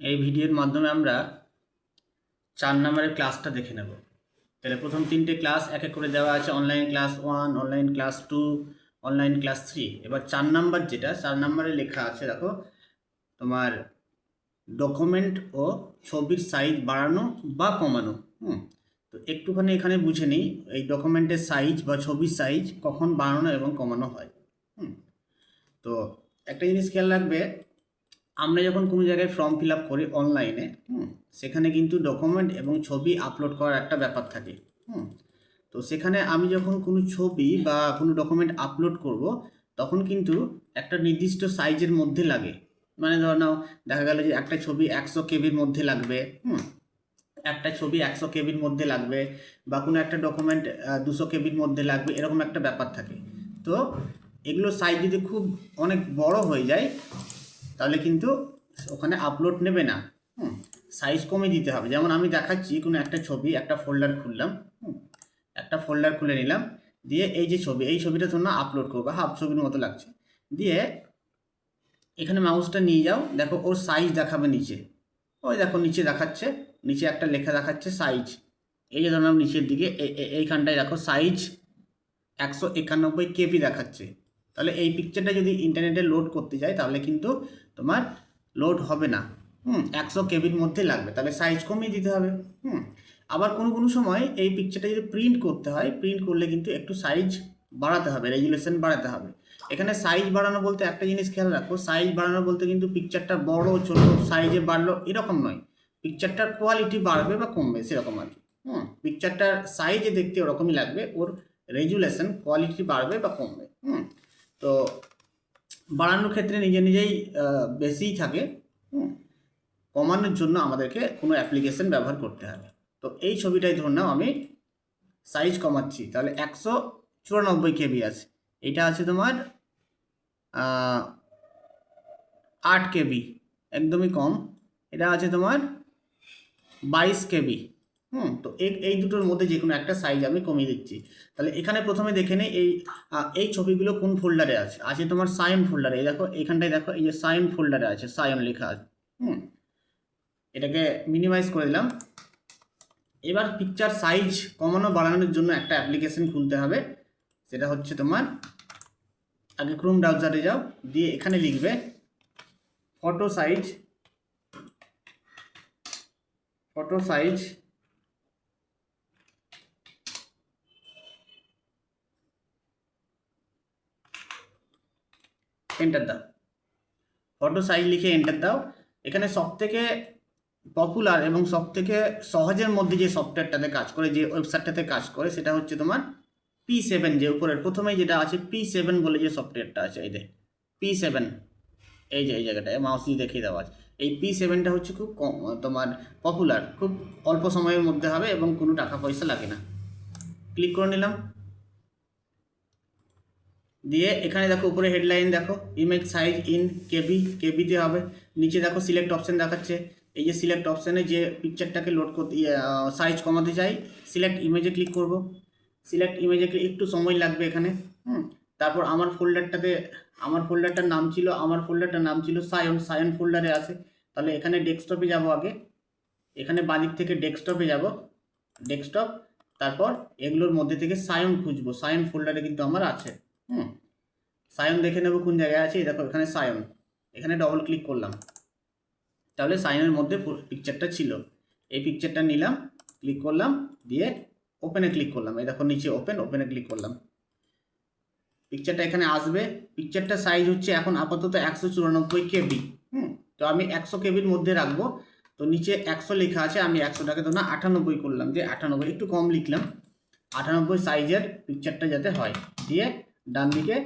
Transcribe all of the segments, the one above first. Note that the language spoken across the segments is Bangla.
এই ভিডিওর মাধ্যমে আমরা চার নম্বরের ক্লাসটা দেখে নেব। তাহলে প্রথম তিনটে ক্লাস এক এক করে দেওয়া আছে online class one online class two online class three এবার চার নাম্বার যেটা, চার নাম্বারে লেখা আছে, দেখো, তোমার ডকুমেন্ট ও ছবির সাইজ বাড়ানো বা কমানো। হুম, তো একটুখানি এখানে বুঝে নিই, এই ডকুমেন্টের সাইজ বা ছবির সাইজ কখন বাড়ানো এবং কমানো হয়। হুম, তো একটা জিনিস খেয়াল রাখবে আমরা যখন কোনো জায়গায় ফর্ম ফিল আপ করি অনলাইনে সেখানে কিন্তু ডকুমেন্ট এবং ছবি আপলোড করার একটা ব্যাপার থাকে, হুম। তো সেখানে আমি যখন কোনো ছবি বা কোনো ডকুমেন্ট আপলোড করব, তখন কিন্তু একটা নির্দিষ্ট সাইজের মধ্যে লাগে। মানে ধর নাও, দেখা গেল যে একটা ছবি একশো কেবির মধ্যে লাগবে, হুম। একটা ছবি একশো কেবির মধ্যে লাগবে বা কোনো একটা ডকুমেন্ট দুশো কেবির মধ্যে লাগবে, এরকম একটা ব্যাপার থাকে। তো এগুলো সাইজ যদি খুব অনেক বড় হয়ে যায় তাহলে কিন্তু ওখানে আপলোড নেবে না। হুম সাইজ কমে দিতে হবে। যেমন আমি দেখাচ্ছি, কোনো একটা ছবি, একটা ফোল্ডার খুললাম, হুম, একটা ফোল্ডার খুলে নিলাম, দিয়ে এই যে ছবি, এই ছবিটা ধরুন আপলোড করব হাফ ছবির মতো লাগছে। দিয়ে এখানে মাউসটা নিয়ে যাও, দেখো ওর সাইজ দেখাবে নিচে। ওই দেখো নিচে দেখাচ্ছে, নিচে একটা লেখা দেখাচ্ছে সাইজ এই যে ধরুন নিচের দিকে এইখানটায় দেখো সাইজ একশো একানব্বই কেপি দেখাচ্ছে। তাহলে এই পিকচারটা যদি ইন্টারনেটে লোড করতে যাই তাহলে কিন্তু তোমার লোড হবে না। হুম, একশো কেবির মধ্যে লাগবে, তাহলে সাইজ কমিয়ে দিতে হবে। হুম, আবার কোনো কোনো সময় এই পিকচারটা যদি প্রিন্ট করতে হয় প্রিন্ট করলে কিন্তু একটু সাইজ বাড়াতে হবে রেজুলেশন বাড়াতে হবে। এখানে সাইজ বাড়ানো বলতে একটা জিনিস খেয়াল রাখো সাইজ বাড়ানো বলতে কিন্তু পিকচারটা বড়, ছোট সাইজে বাড়লো, এরকম নয়। পিকচারটার কোয়ালিটি বাড়বে বা কমবে, সেরকম আর কি। হুম পিকচারটার সাইজে দেখতে ওরকমই লাগবে, ওর রেজুলেশন কোয়ালিটি বাড়বে বা কমবে। হুম, তো বাড়ানোর ক্ষেত্রে নিজে নিজেই বেশিই থাকে কমানোর জন্য আমাদেরকে কোনো অ্যাপ্লিকেশন ব্যবহার করতে হবে। তো এই ছবিটাই ধর নাও আমি সাইজ কমাচ্ছি। তাহলে একশো চুরানব্বই কেবি আছে। এটা আছে তোমার আট কেবি, একদমই কম। এটা আছে তোমার বাইশ কেবি। হুম, তো এই দুটোর মধ্যে যে কোনো একটা সাইজ আমি কমিয়ে দিচ্ছি। তাহলে এখানে প্রথমে দেখে নেই, এই এই ছবিগুলো কোন ফোল্ডারে আছে? আছে তোমার সায়ন ফোল্ডারে দেখো, এখানটায় দেখো, এই যে সায়ন ফোল্ডারে আছে সায়ন লেখা আছে। হুম, এটাকে মিনিমাইজ করে দিলাম। এবার পিকচার সাইজ কমানো বাড়ানোর জন্য একটা অ্যাপ্লিকেশন খুলতে হবে। সেটা হচ্ছে তোমার, আগে ক্রোম ব্রাউজারে যাও, দিয়ে এখানে লিখবে photo size photo size enter দাও। ফটো সাইজ লিখে এন্টার দাও। এখানে সব থেকে পপুলার এবং সব থেকে সহজের মধ্যে যে সফটওয়্যারটাতে কাজ করে, যে ওয়েবসাইটটাতে কাজ করে, সেটা হচ্ছে তোমার পি সেভেন যে উপরের প্রথমেই যেটা আছে পি সেভেন বলে যে সফটওয়্যারটা আছে, এই যে পি সেভেন এই যে, এই জায়গাটায় মাউস দিয়ে দেখিয়ে দেওয়া আছে। এই পি সেভেনটা হচ্ছে খুব কম, তোমার পপুলার খুব অল্প সময়ের মধ্যে হবে এবং কোনো টাকা পয়সা লাগে না। ক্লিক করে নিলাম। দিয়ে এখানে দেখো উপরে হেডলাইন দেখো ইমেজ সাইজ ইন কেবি কেবিতে হবে। নিচে দেখো সিলেক্ট অপশান দেখাচ্ছে। এই যে সিলেক্ট অপশানে যে পিকচারটাকে লোড করতে সাইজ কমাতে চাই সিলেক্ট ইমেজে ক্লিক করব। সিলেক্ট ইমেজে ক্লিক একটু সময় লাগবে এখানে, হুম। তারপর আমার ফোল্ডারটাতে আমার ফোল্ডারটার নাম ছিল, আমার ফোল্ডারটার নাম ছিল সায়ন সায়ন ফোল্ডারে আছে। তাহলে এখানে ডেস্কটপে যাব আগে। এখানে বাদিক থেকে ডেস্কটপে যাব। ডেস্কটপ তারপর এগুলোর মধ্যে থেকে সায়ন খুঁজবো। সায়ন ফোল্ডারে কিন্তু আমার আছে। হুম, সায়ন দেখে নেব কোন জায়গায় আছে। দেখো, এখানে সায়ন। এখানে ডবল ক্লিক করলাম। তাহলে সায়নের মধ্যে পিকচারটা ছিল। এই পিকচারটা নিলাম ক্লিক করলাম, দিয়ে ওপেনে ক্লিক করলাম। এই দেখো, নিচে ওপেন ওপেনে ক্লিক করলাম। পিকচারটা এখানে আসবে। পিকচারটা সাইজ হচ্ছে এখন আপাতত একশো চুরানব্বই কেবি। হুম, তো আমি একশো কেবির মধ্যে রাখব। তো নিচে একশো লেখা আছে, আমি একশোটাকে তো না আটানব্বই করলাম। যে আটানব্বই, একটু কম লিখলাম। আটানব্বই সাইজের পিকচারটা যাতে হয়। দিয়ে ডান দিকে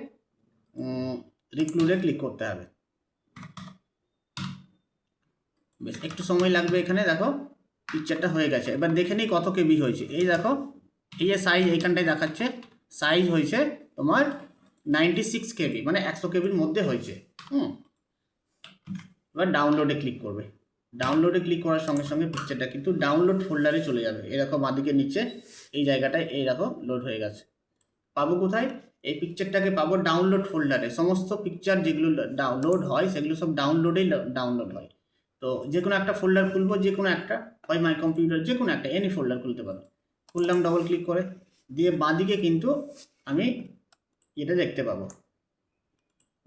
রিক্লুডে ক্লিক করতে হবে। বেশ, একটু সময় লাগবে এখানে, দেখো পিকচারটা হয়ে গেছে। এবার দেখে নিই কত কেবি হয়েছে। এই দেখো, এই যে সাইজ এইখানটায় দেখাচ্ছে সাইজ হয়েছে তোমার নাইনটি সিক্স কেবি মানে একশো কেবির মধ্যে হয়েছে। হুম। এবার ডাউনলোডে ক্লিক করবে। ডাউনলোডে ক্লিক করার সঙ্গে সঙ্গে পিকচারটা কিন্তু ডাউনলোড ফোল্ডারে চলে যাবে। এরকম বাঁদিকে নিচে এই জায়গাটায় এই দেখো লোড হয়ে গেছে। পাবো কোথায়? এই পিকচারটাকে পাবো ডাউনলোড ফোল্ডারে সমস্ত পিকচার যেগুলো ডাউনলোড হয়, সেগুলো সব ডাউনলোডেই ডাউনলোড হয়। তো যে কোনো একটা ফোল্ডার খুলবো যে কোনো একটা, হয় মাই কম্পিউটার যে কোনো একটা এনি ফোল্ডার খুলতে পারো। খুললাম ডবল ক্লিক করে, দিয়ে বাঁদিকে কিন্তু আমি এটা দেখতে পাবো।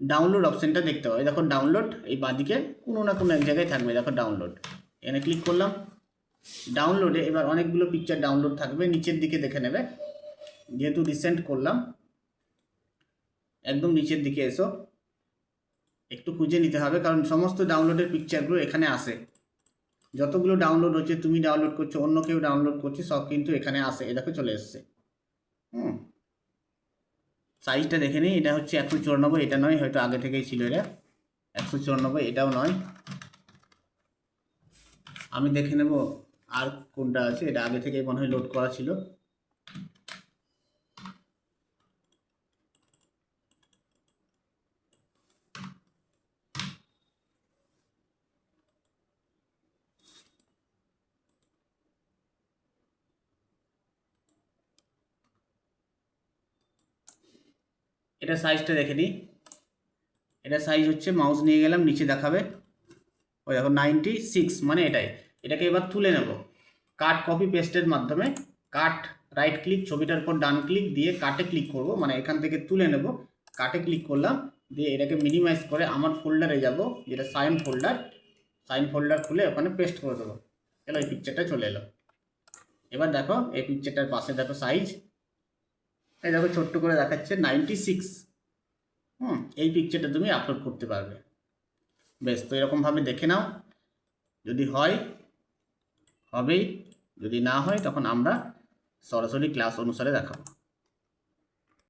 ডাউনলোড অপশানটা দেখতে পাবো। দেখো ডাউনলোড এই বাঁদিকে কোনো না কোনো এক জায়গায় থাকবে। দেখো ডাউনলোড এখানে ক্লিক করলাম। ডাউনলোডে এবার অনেকগুলো পিকচার ডাউনলোড থাকবে। নিচের দিকে দেখে নেবে। যেহেতু রিসেন্ট করলাম একদম নিচের দিকে এসো। একটু খুঁজে নিতে হবে, কারণ সমস্ত ডাউনলোডের পিকচারগুলো এখানে আসে যতগুলো ডাউনলোড হচ্ছে, তুমি ডাউনলোড করছ, অন্য কেউ ডাউনলোড করছে, সব কিন্তু এখানে আসে এ দেখো চলে এসছে। হুম। সাইজটা দেখে নিই, এটা হচ্ছে একশো চুরানব্বই, এটা নয়, হয়তো আগে থেকেই ছিল এটা। একশো চুরানব্বই, এটাও নয়। আমি দেখে নেব আর কোনটা আছে, এটা আগে থেকেই মনে হয় লোড করা ছিল। এটা সাইজটা দেখে নিই। এটা সাইজ হচ্ছে মাউস নিয়ে গেলাম, নিচে দেখাবে। ওই দেখো নাইনটি সিক্স মানে এটাই। এটাকে এবার তুলে নেব। কাট কপি পেস্টের মাধ্যমে কাট রাইট ক্লিক ছবিটার উপর ডান ক্লিক দিয়ে কাটে ক্লিক করব। মানে এখান থেকে তুলে নেব। কাটে ক্লিক করলাম, দিয়ে এটাকে মিনিমাইজ করে আমার ফোল্ডারে যাব, যেটা সাইন ফোল্ডার সাইন ফোল্ডার খুলে ওখানে পেস্ট করে দেবো। এলো, এই পিকচারটা চলে এলো। এবার দেখো, এই পিকচারটার পাশে দেখো সাইজ এই দেখো ছোট্ট করে দেখাচ্ছে নাইনটি সিক্স হুম, এই পিকচারটা তুমি আপলোড করতে পারবে। বেশ, তো এরকমভাবে দেখে নাও। যদি হয়, হবেই। যদি না হয়, তখন আমরা সরাসরি ক্লাস অনুসারে দেখাবো।